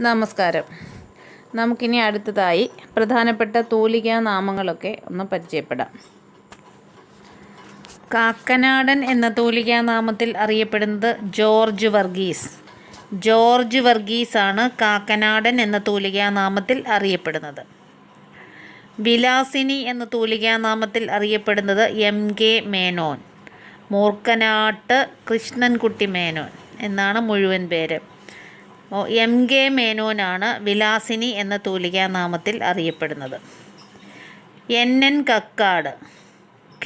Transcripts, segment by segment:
നമസ്കാരം. നമുക്കിനി അടുത്തതായി പ്രധാനപ്പെട്ട തൂലികാ നാമങ്ങളൊക്കെ ഒന്ന് പരിചയപ്പെടാം. കാക്കനാടൻ എന്ന തൂലികാ നാമത്തിൽ അറിയപ്പെടുന്നത് ജോർജ് വർഗീസ്. ജോർജ് വർഗീസ് ആണ് കാക്കനാടൻ എന്ന തൂലികാ നാമത്തിൽ അറിയപ്പെടുന്നത്. വിലാസിനി എന്ന തൂലികാ നാമത്തിൽ അറിയപ്പെടുന്നത് എം കെ മേനോൻ. മൂർക്കനാട്ട് കൃഷ്ണൻകുട്ടി മേനോൻ എന്നാണ് മുഴുവൻ പേര്. എം കെ മേനോനാണ് വിലാസിനി എന്ന തൂലികാ നാമത്തിൽ അറിയപ്പെടുന്നത്. N N Kakkad.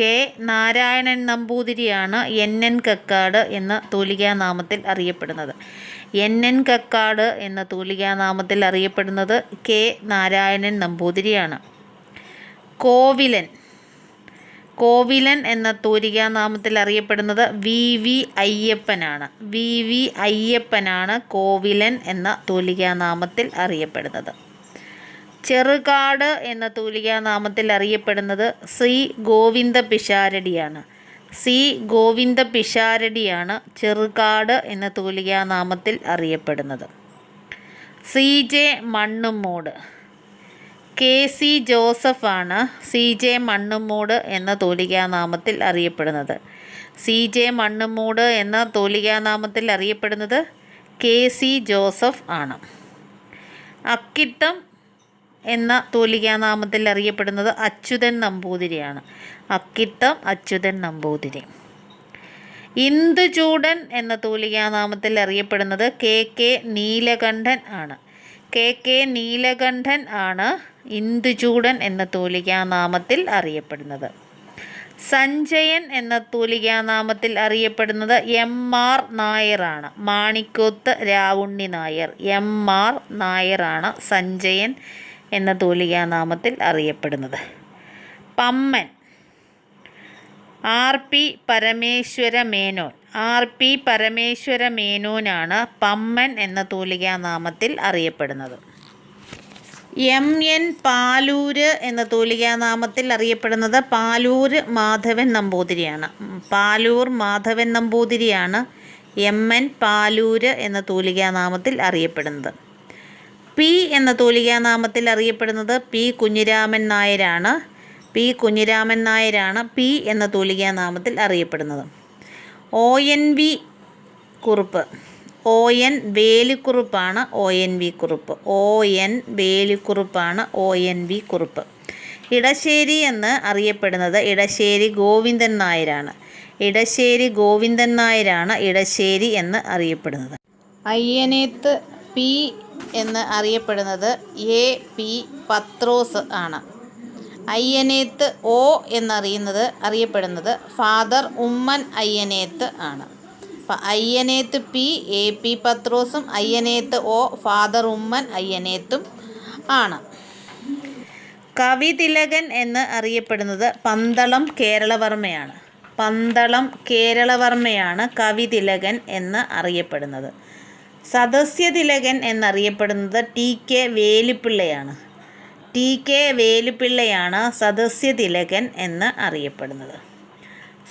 K Narayanan നമ്പൂതിരിയാണ് N N Kakkad എന്ന തൂലികാ നാമത്തിൽ അറിയപ്പെടുന്നത്. എൻ എൻ കക്കാട് എന്ന തൂലികാ നാമത്തിൽ അറിയപ്പെടുന്നത് കെ നാരായണൻ നമ്പൂതിരിയാണ്. കോവിലൻ. കോവിലൻ എന്ന തൂലികാ നാമത്തിൽ അറിയപ്പെടുന്നത് വി വി അയ്യപ്പനാണ്. വി വി അയ്യപ്പനാണ് കോവിലൻ എന്ന തൂലികാ നാമത്തിൽ അറിയപ്പെടുന്നത്. ചെറുകാട് എന്ന തൂലികാ നാമത്തിൽ അറിയപ്പെടുന്നത് സി ഗോവിന്ദ പിഷാരടിയാണ്. സി ഗോവിന്ദ പിഷാരടിയാണ് ചെറുകാട് എന്ന തൂലികാ നാമത്തിൽ അറിയപ്പെടുന്നത്. C J Mannumoodu. K C ജോസഫാണ് C J Mannumoodu എന്ന തൂലികാനാമത്തിൽ അറിയപ്പെടുന്നത്. സി ജെ മണ്ണുമൂട് എന്ന തൂലികാനാമത്തിൽ അറിയപ്പെടുന്നത് കെ സി ജോസഫ് ആണ്. അക്കിട്ടം എന്ന തൂലികാനാമത്തിൽ അറിയപ്പെടുന്നത് അച്യുതൻ നമ്പൂതിരിയാണ്. അക്കിട്ടം അച്യുതൻ നമ്പൂതിരി. ഇന്ദുചൂടൻ എന്ന തൂലികാനാമത്തിൽ അറിയപ്പെടുന്നത് കെ കെ നീലകണ്ഠൻ ആണ്. കെ കെ നീലകണ്ഠൻ ആണ് ഇന്ദുചൂടൻ എന്ന തൂലികാനാമത്തിൽ അറിയപ്പെടുന്നത്. സഞ്ജയൻ എന്ന തൂലികാനാമത്തിൽ അറിയപ്പെടുന്നത് എം ആർ നായറാണ് മാണിക്കൂത്ത് രാവുണ്ണി നായർ. എം ആർ നായറാണ് സഞ്ജയൻ എന്ന തൂലികാനാമത്തിൽ അറിയപ്പെടുന്നത്. Pamman. R P Parameswara Menon R P Parameswara മേനോനാണ് Pamman എന്ന തൂലികാനാമത്തിൽ അറിയപ്പെടുന്നത്. എം എൻ പാലൂര് എന്ന തൂലികാനാമത്തിൽ അറിയപ്പെടുന്നത് പാലൂർ മാധവൻ നമ്പൂതിരിയാണ്. പാലൂർ മാധവൻ നമ്പൂതിരിയാണ് എം എൻ പാലൂര് എന്ന തൂലികാനാമത്തിൽ അറിയപ്പെടുന്നത്. പി എന്ന തൂലികാനാമത്തിൽ അറിയപ്പെടുന്നത് പി കുഞ്ഞിരാമൻ നായരാണ്. പി കുഞ്ഞിരാമൻ നായരാണ് പി എന്ന തൂലികാനാമത്തിൽ അറിയപ്പെടുന്നത്. O N V Kurup. O N വേലിക്കുറുപ്പാണ് O N V Kurup. O N വേലിക്കുറുപ്പാണ് O N V Kurup. Edasseri എന്ന് അറിയപ്പെടുന്നത് ഇടശ്ശേരി ഗോവിന്ദൻ നായരാണ്. ഇടശ്ശേരി ഗോവിന്ദൻ നായരാണ് ഇടശ്ശേരി എന്ന് അറിയപ്പെടുന്നത്. അയ്യനേത്ത് പി എന്ന് അറിയപ്പെടുന്നത് എ പി പത്രോസ് ആണ്. അയ്യനേത്ത് ഒ എന്നറിയുന്നത് അറിയപ്പെടുന്നത് ഫാദർ ഉമ്മൻ അയ്യനേത്ത് ആണ്. അയ്യനേത്ത് പി എ പി പത്രോസും അയ്യനേത്ത് ഒ ഫാദർ ഉമ്മൻ അയ്യനേത്തും ആണ്. കവിതിലകൻ എന്ന് അറിയപ്പെടുന്നത് പന്തളം കേരളവർമ്മയാണ്. പന്തളം കേരളവർമ്മയാണ് കവിതിലകൻ എന്ന് അറിയപ്പെടുന്നത്. സദസ്യതിലകൻ എന്നറിയപ്പെടുന്നത് ടി കെ വേലിപ്പിള്ളയാണ് ടി കെ വേലുപിള്ളയാണ് സദസ്യതിലകൻ എന്ന് അറിയപ്പെടുന്നത്.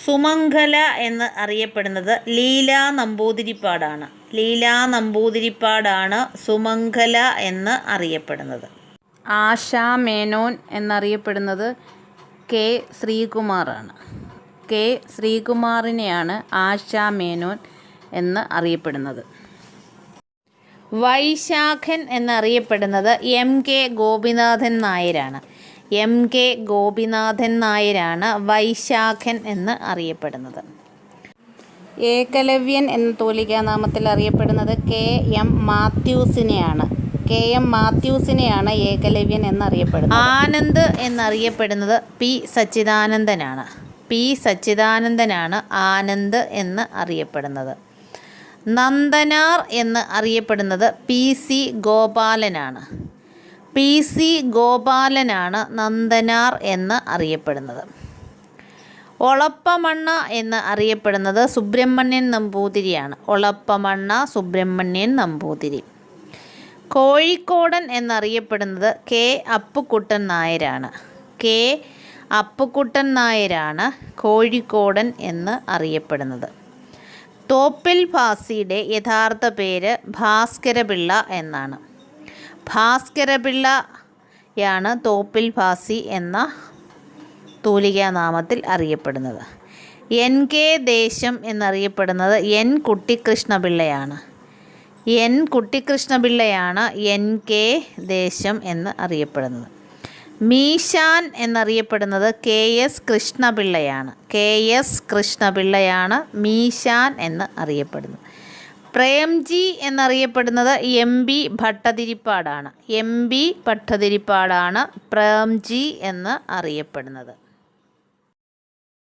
സുമംഗല എന്ന് അറിയപ്പെടുന്നത് ലീലാ നമ്പൂതിരിപ്പാടാണ്. ലീലാ നമ്പൂതിരിപ്പാടാണ് സുമംഗല എന്ന് അറിയപ്പെടുന്നത്. ആശാ മേനോൻ എന്നറിയപ്പെടുന്നത് കെ ശ്രീകുമാറാണ്. കെ ശ്രീകുമാറിനെയാണ് ആശാ മേനോൻ എന്ന് അറിയപ്പെടുന്നത്. വൈശാഖൻ എന്നറിയപ്പെടുന്നത് എം കെ ഗോപിനാഥൻ നായരാണ്. എം കെ ഗോപിനാഥൻ നായരാണ് വൈശാഖൻ എന്ന് അറിയപ്പെടുന്നത്. ഏകലവ്യൻ എന്ന തൂലികാനാമത്തിൽ അറിയപ്പെടുന്നത് കെ എം മാത്യൂസിനെയാണ്. കെ എം മാത്യൂസിനെയാണ് ഏകലവ്യൻ എന്നറിയപ്പെടുന്നത്. ആനന്ദ് എന്നറിയപ്പെടുന്നത് പി സച്ചിദാനന്ദനാണ്. പി സച്ചിദാനന്ദനാണ് ആനന്ദ് എന്ന് അറിയപ്പെടുന്നത്. നന്ദനാർ എന്ന് അറിയപ്പെടുന്നത് പി സി ഗോപാലനാണ്. പി സി ഗോപാലനാണ് നന്ദനാർ എന്ന് അറിയപ്പെടുന്നത്. ഒളപ്പമണ്ണ എന്ന് അറിയപ്പെടുന്നത് സുബ്രഹ്മണ്യൻ നമ്പൂതിരിയാണ്. ഒളപ്പമണ്ണ സുബ്രഹ്മണ്യൻ നമ്പൂതിരി. കോഴിക്കോടൻ എന്നറിയപ്പെടുന്നത് കെ അപ്പുക്കുട്ടൻ നായരാണ്. കെ അപ്പുക്കുട്ടൻ നായരാണ് കോഴിക്കോടൻ എന്ന് അറിയപ്പെടുന്നത്. തോപ്പിൽ ഭാസിയുടെ യഥാർത്ഥ പേര് ഭാസ്കരപിള്ള എന്നാണ്. ഭാസ്കരപിള്ളയാണ് തോപ്പിൽ ഭാസി എന്ന തൂലികാനാമത്തിൽ അറിയപ്പെടുന്നത്. എൻ കെ ദേശം എന്നറിയപ്പെടുന്നത് എൻ കുട്ടിക്കൃഷ്ണപിള്ളയാണ് എൻ കുട്ടിക്കൃഷ്ണപിള്ളയാണ് എൻ കെ ദേശം എന്ന് അറിയപ്പെടുന്നത്. മീശാൻ എന്നറിയപ്പെടുന്നത് കെ എസ് കൃഷ്ണപിള്ളയാണ്. കെ എസ് കൃഷ്ണപിള്ളയാണ് മീശാൻ എന്ന് അറിയപ്പെടുന്നത്. പ്രേംജി എന്നറിയപ്പെടുന്നത് എം ബി ഭട്ടതിരിപ്പാടാണ്. എം ബി ഭട്ടതിരിപ്പാടാണ് പ്രേംജി എന്ന് അറിയപ്പെടുന്നത്.